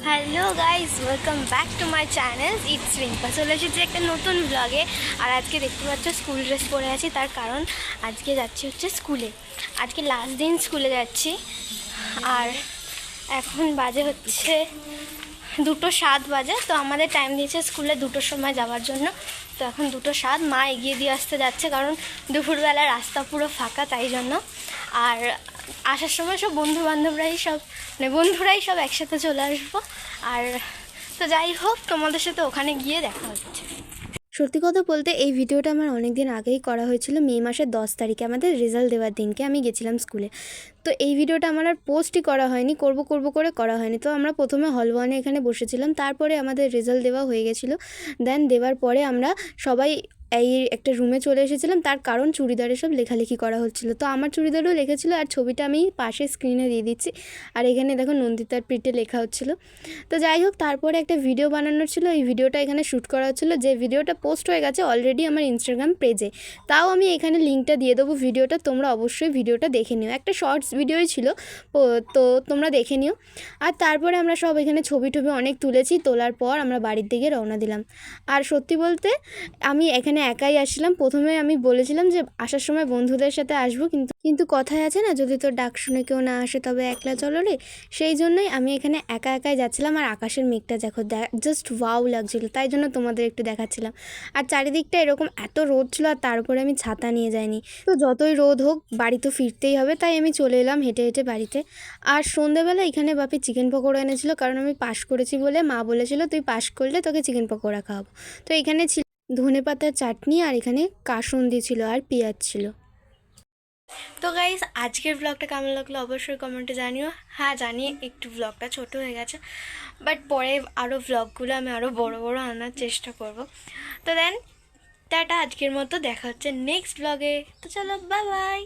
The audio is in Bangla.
Hello guys welcome back to my channel it's Rimpa চলে এসেছি একটা নতুন ব্লগে আর আজকে দেখতে পাচ্ছ স্কুল ড্রেস পরে আছি। তার কারণ আজকে যাচ্ছি হচ্ছে স্কুলে আজকে লাস্ট দিন স্কুলে যাচ্ছি। আর এখন বাজে হচ্ছে দুটো সাত বাজে। তো আমাদের টাইম দিয়েছে স্কুলে দুটোর সময় যাওয়ার জন্য। তো এখন দুটো সাত। মা এগিয়ে দিয়ে আসতে যাচ্ছে কারণ দুপুরবেলা রাস্তা পুরো ফাঁকা, তাই জন্য। আর আসার সময় সব বন্ধু বান্ধবরাই সব মানে বন্ধুরাই সব একসাথে চলে আসব। আর তো যাই হোক, তোমাদের সাথে ওখানে গিয়ে দেখা হচ্ছে। সত্যি কথা বলতে এই ভিডিওটা আমার অনেক দিন আগেই করা হয়েছিল, মে মাসের দশ তারিখে। আমাদের রেজাল্ট দেওয়ার দিনকে আমি গেছিলাম স্কুলে তো এই ভিডিওটা আমার আর পোস্টই করা হয়নি, করব করব করে করা হয়নি। তো আমরা প্রথমে হল ওয়ানে এখানে বসেছিলাম, তারপরে আমাদের রেজাল্ট দেওয়া হয়ে গেছিল। দেন দেওয়ার পরে আমরা সবাই এই একটা রুমে চলে এসেছিলাম, তার কারণ চুড়িদারে সব লেখালেখি করা হচ্ছিল। তো আমার চুড়িদারও লেখেছিল আর ছবিটা আমি পাশে স্ক্রিনে দিয়ে দিচ্ছি। আর এখানে দেখো নন্দিতার পিঠে লেখা হচ্ছিল। তো যাই হোক, তারপরে একটা ভিডিও বানানোর ছিল। এই ভিডিওটা এখানে শ্যুট করা হচ্ছিল। যে ভিডিওটা পোস্ট হয়ে গেছে অলরেডি আমার ইনস্টাগ্রাম পেজে তাও আমি এখানে লিঙ্কটা দিয়ে দেবো ভিডিওটা তোমরা অবশ্যই ভিডিওটা দেখে নিও। একটা শর্টস ভিডিওই ছিল তো তোমরা দেখে নিও। আর তারপরে আমরা সব এখানে ছবি টবি অনেক তুলেছি, তোলার পর আমরা বাড়ির দিকে রওনা দিলাম। আর সত্যি বলতে, আমি এখানে একাই আসলাম প্রথমে আমি বলেছিলাম যে আসার সময় বন্ধুদের সাথে আসব, কিন্তু কিন্তু কথায় আছে না, যদি তোর ডাক শুনে কেউ না আসে তবে একলা চলো রে। সেই জন্যই আমি এখানে একা একাই যাচ্ছিলাম আর আকাশের মেঘটা দেখো জাস্ট ওয়াও লাগছিল। তাই জন্য তোমাদের একটু দেখাচ্ছিলাম। আর চারিদিকটা এরকম এত রোদ ছিল আর তার উপরে আমি ছাতা নিয়ে যাইনি। তো যতই রোদ হোক, বাড়ি তো ফিরতেই হবে, তাই আমি চলে এলাম হেঁটে হেঁটে বাড়িতে। আর সন্ধেবেলা এখানে বাপি চিকেন পকোড়া এনেছিল, কারণ আমি পাশ করেছি বলে মা বলেছিল, তুই পাশ করলে তোকে চিকেন পকোড়া খাওয়াবো। তো এখানে ছিল ধনে পাতার চাটনি আর এখানে কাসুন্দি ছিল আর পেঁয়াজ ছিল। তো গাইস আজকের ব্লগটা কেমন লাগল অবশ্যই কমেন্টে জানিও। হ্যাঁ জানি একটু ব্লগটা ছোট হয়ে গেছে বাট পরে আরও ব্লগগুলো আমি আরও বড় বড় আনার চেষ্টা করব। তো দেন টাটা, আজকের মতো দেখা হচ্ছে নেক্সট ব্লগে তো চলো বাই বাই